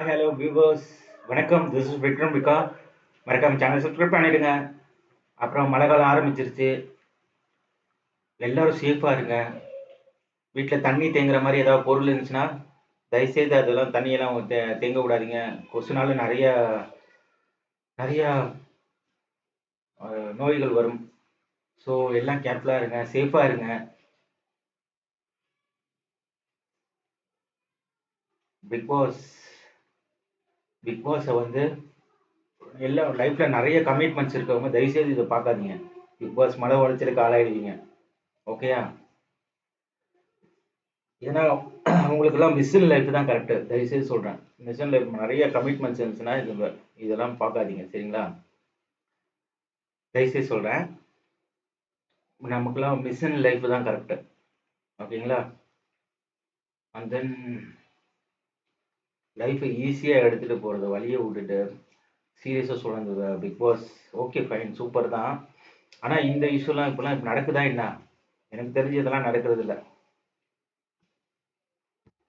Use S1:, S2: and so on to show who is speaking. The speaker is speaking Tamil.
S1: ஹாய் ஹலோ வியூவர்ஸ் வணக்கம். திஸ் இஸ் விக்ரம் விகா மறக்காம சேனல் சப்ஸ்கிரைப் பண்ணிடுங்க. அப்புறம் மழை காலம் ஆரம்பிச்சிருச்சு. எல்லாரும் சேஃபாக இருங்க. வீட்டில் தண்ணி தேங்குற மாதிரி ஏதாவது பொருள் இருந்துச்சுன்னா தயவுசெய்து அதெல்லாம் தண்ணியெல்லாம் தே- தேங்க விடாதீங்க கொசுனால நிறைய நிறைய நோய்கள் வரும். ஸோ எல்லாம் கேர்ஃபுல்லாக இருங்க. சேஃபாக இருங்க. பிக் பாஸ் பிக் பாஸை வந்து எல்லா லைஃப்ல நிறைய கமிட்மெண்ட்ஸ் இருக்கவங்க தயவுசெய்து இதை பார்க்காதீங்க. பிக் பாஸ் மன உளைச்சலுக்கு ஆளாயிடுவீங்க. ஓகேயா ஏன்னா உங்களுக்கெல்லாம் மிஷின் லைஃப் தான் கரெக்டு தயவுசெய்து சொல்கிறேன் மிஷின் லைஃப் நிறைய கமிட்மெண்ட்ஸ் இருந்துச்சுன்னா இது இதெல்லாம் பார்க்காதீங்க. சரிங்களா? தயவுசெய்து சொல்கிறேன் நமக்குலாம் மிஷின் லைஃப் தான் கரெக்டு ஓகேங்களா அண்ட் தென் லைஃப்பை ஈஸியாக எடுத்துகிட்டு போகிறத வழியை விட்டுட்டு சீரியஸாக சொல்லுறது big boss okay fine super தான். ஆனால் இந்த இஷ்யூலாம் இப்போலாம் இப்போ நடக்குதா என்ன? எனக்கு தெரிஞ்சு இதெல்லாம் நடக்கிறது இல்லை.